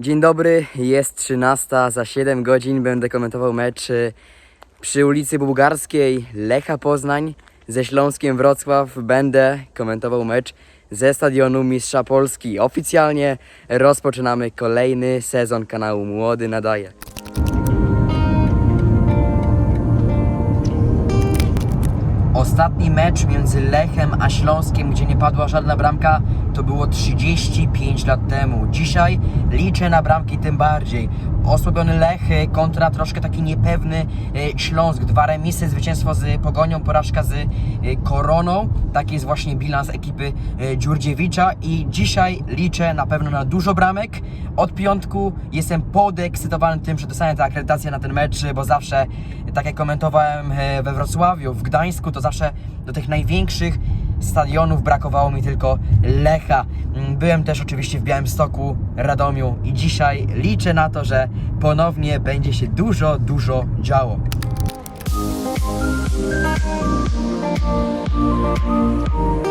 Dzień dobry, jest 13, za 7 godzin będę komentował mecz y, przy ulicy Bułgarskiej Lecha Poznań ze Śląskiem Wrocław. Będę komentował mecz ze stadionu Mistrza Polski. Oficjalnie rozpoczynamy kolejny sezon kanału Młody Nadaje. Ostatni mecz między Lechem a Śląskiem, gdzie nie padła żadna bramka, to było 35 lat temu. Dzisiaj liczę na bramki tym bardziej. Osłabiony Lech e, kontra troszkę taki niepewny e, Śląsk. Dwa remisy, zwycięstwo z Pogonią, porażka z e, Koroną. Taki jest właśnie bilans ekipy Dziurdziewicza i dzisiaj liczę na pewno na dużo bramek. Od piątku jestem podekscytowany tym, że dostanę tę akredytację na ten mecz, bo zawsze, tak jak komentowałem we Wrocławiu, w Gdańsku, to zawsze do tych największych stadionów brakowało mi tylko Lecha. Mm, Byłem też oczywiście w Białymstoku, Radomiu i dzisiaj liczę na to, że ponownie będzie się dużo, dużo działo. dziewiątym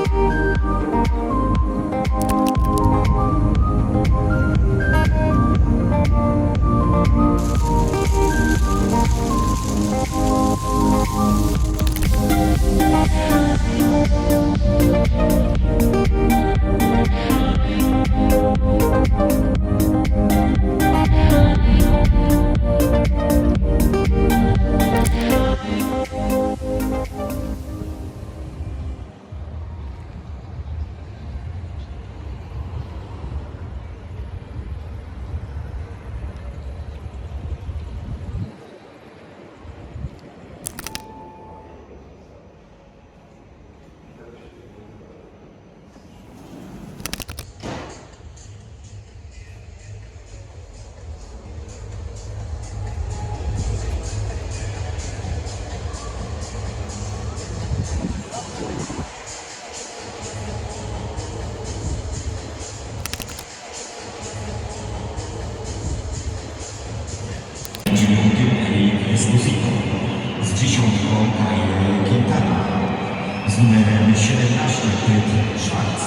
17 Piotr Schwarz,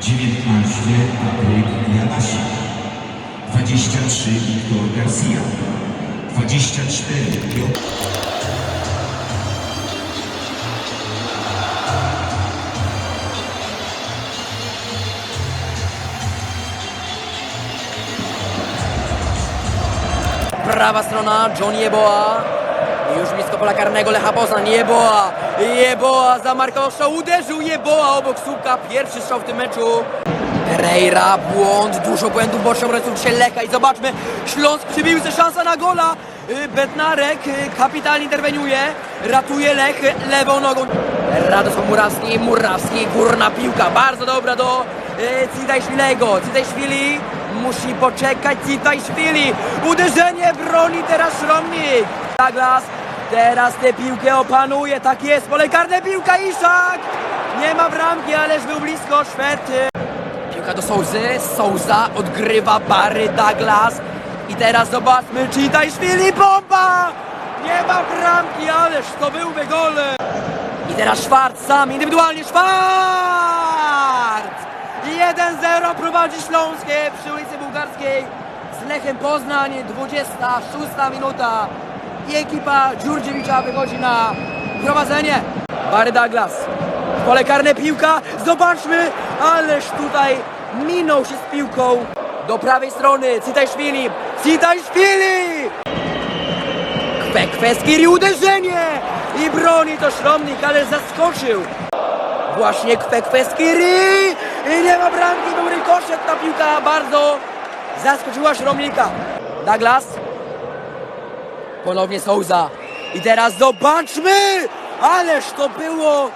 19 Patryk Janasi, 23 Wiktor Garcia, 24 Piotr. Prawa strona, John Jeboa. Już blisko pola karnego Lecha Poznań. Jeboa, Jeboa zamarkował strzał, uderzył Jeboa obok słupka. Pierwszy strzał w tym meczu. Pereira, błąd, dużo błędów bocznych obrońców dzisiaj Lecha i zobaczmy, Śląsk przybił ze szansa na gola. Y, Bednarek y, kapitalnie interweniuje, ratuje Lech lewą nogą. Radosław Murawski, Murawski, górna piłka, bardzo dobra do y, Cidajszwilego. Cidajszwili musi poczekać, Cidajszwili, uderzenie broni teraz Szromnik. Douglas teraz tę piłkę opanuje, tak jest, pole karne piłka Iszak. Nie ma bramki, ależ był blisko Szwed. Piłka do Souzy, Souza odgrywa Barry Douglas. I teraz zobaczmy, Cidajszwili, bomba! Nie ma bramki, ależ to byłby gol. I teraz Szwarc sam, indywidualnie Szwarc! 1-0 prowadzi Śląskie przy ulicy Bułgarskiej z Lechem Poznań, 26 minuta. I ekipa Dziurdziewicza wychodzi na prowadzenie. Barry Douglas, pole karne piłka, zobaczmy, ależ tutaj minął się z piłką do prawej strony, Citajszwili, Citajszwili! Kwekweskiri uderzenie! I broni to Szromnik, ale zaskoczył. Właśnie Kwekweskiri! I nie ma bramki, był rykoszet, ta piłka bardzo zaskoczyła Szromnika. Douglas. Ponownie Souza. I teraz zobaczmy! Ależ to było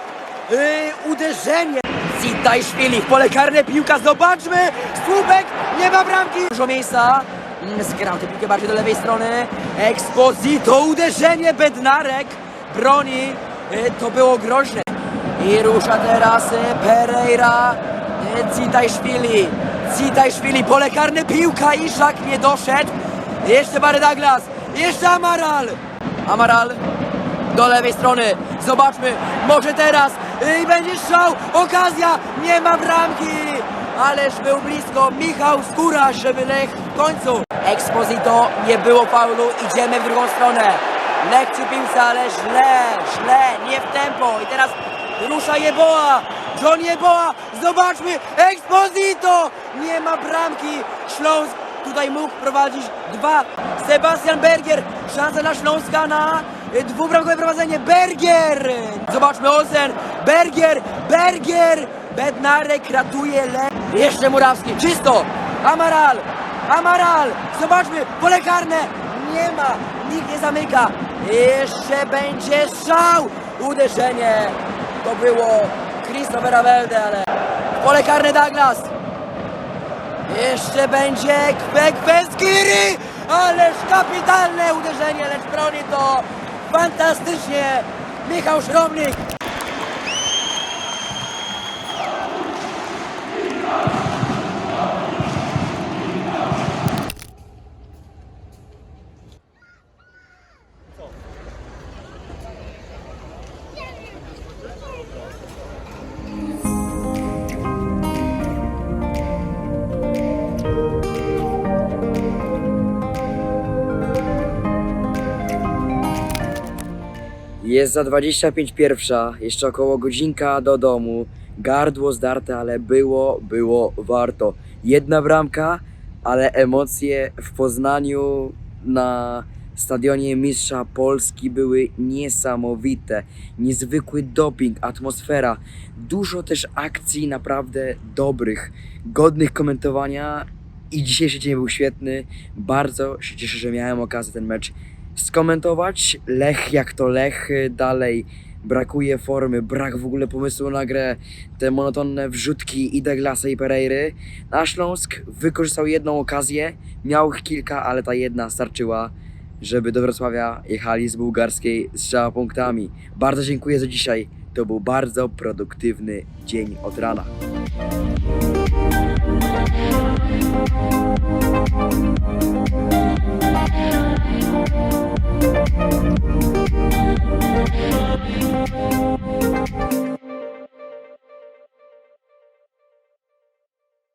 yy, uderzenie. Citajszwili w pole karne piłka, zobaczmy! Słupek, nie ma bramki! Dużo miejsca. Mm, Zgrał tę piłkę bardziej do lewej strony. Exposito, uderzenie, Bednarek broni. Yy, To było groźne. I rusza teraz y, Pereira, y, Citajszwili. Citajszwili, pole karne, piłka, Iszak nie doszedł. Jeszcze Barry Douglas, jeszcze Amaral. Amaral do lewej strony. Zobaczmy, może teraz y, będzie strzał, okazja, nie ma bramki. ależ był blisko Michał Skóra, żeby Lech w końcu. Exposito, nie było faulu, idziemy w drugą stronę. Lech przy piłce, ale źle, źle, nie w tempo. I teraz rusza Jeboa, John Jeboa, zobaczmy, Exposito, nie ma bramki, Śląsk tutaj mógł prowadzić dwa. Sebastian Bergier, szansa dla Śląska na y, dwubramkowe prowadzenie. Bergier! Zobaczmy Olsen, Bergier, Bergier! Bednarek ratuje le... Jeszcze Murawski, czysto! Amaral, Amaral! Zobaczmy, pole karne! Nie ma, nikt nie zamyka. Jeszcze będzie strzał! Uderzenie! To było Christophera Welde, ale... Pole karne Douglas! Jeszcze będzie Kwek Peskiri! Ależ kapitalne uderzenie, lecz broni to fantastycznie Michał Szromnik. Jest za 25 pierwsza, jeszcze około godzinka do domu. Gardło zdarte, ale było, było warto. Jedna bramka, ale emocje w Poznaniu na stadionie Mistrza Polski były niesamowite. Niezwykły doping, atmosfera, dużo też akcji naprawdę dobrych, godnych komentowania i dzisiejszy dzień był świetny. Bardzo się cieszę, że miałem okazję ten mecz skomentować. Lech jak to Lech y, dalej brakuje formy, brak w ogóle pomysłu na grę, te monotonne wrzutki i Douglasa i Pereiry. Na Śląsk wykorzystał jedną okazję, miał ich kilka, ale ta jedna starczyła, żeby do Wrocławia jechali z bułgarskiej z trzema punktami. Bardzo dziękuję za dzisiaj. To był bardzo produktywny dzień od rana.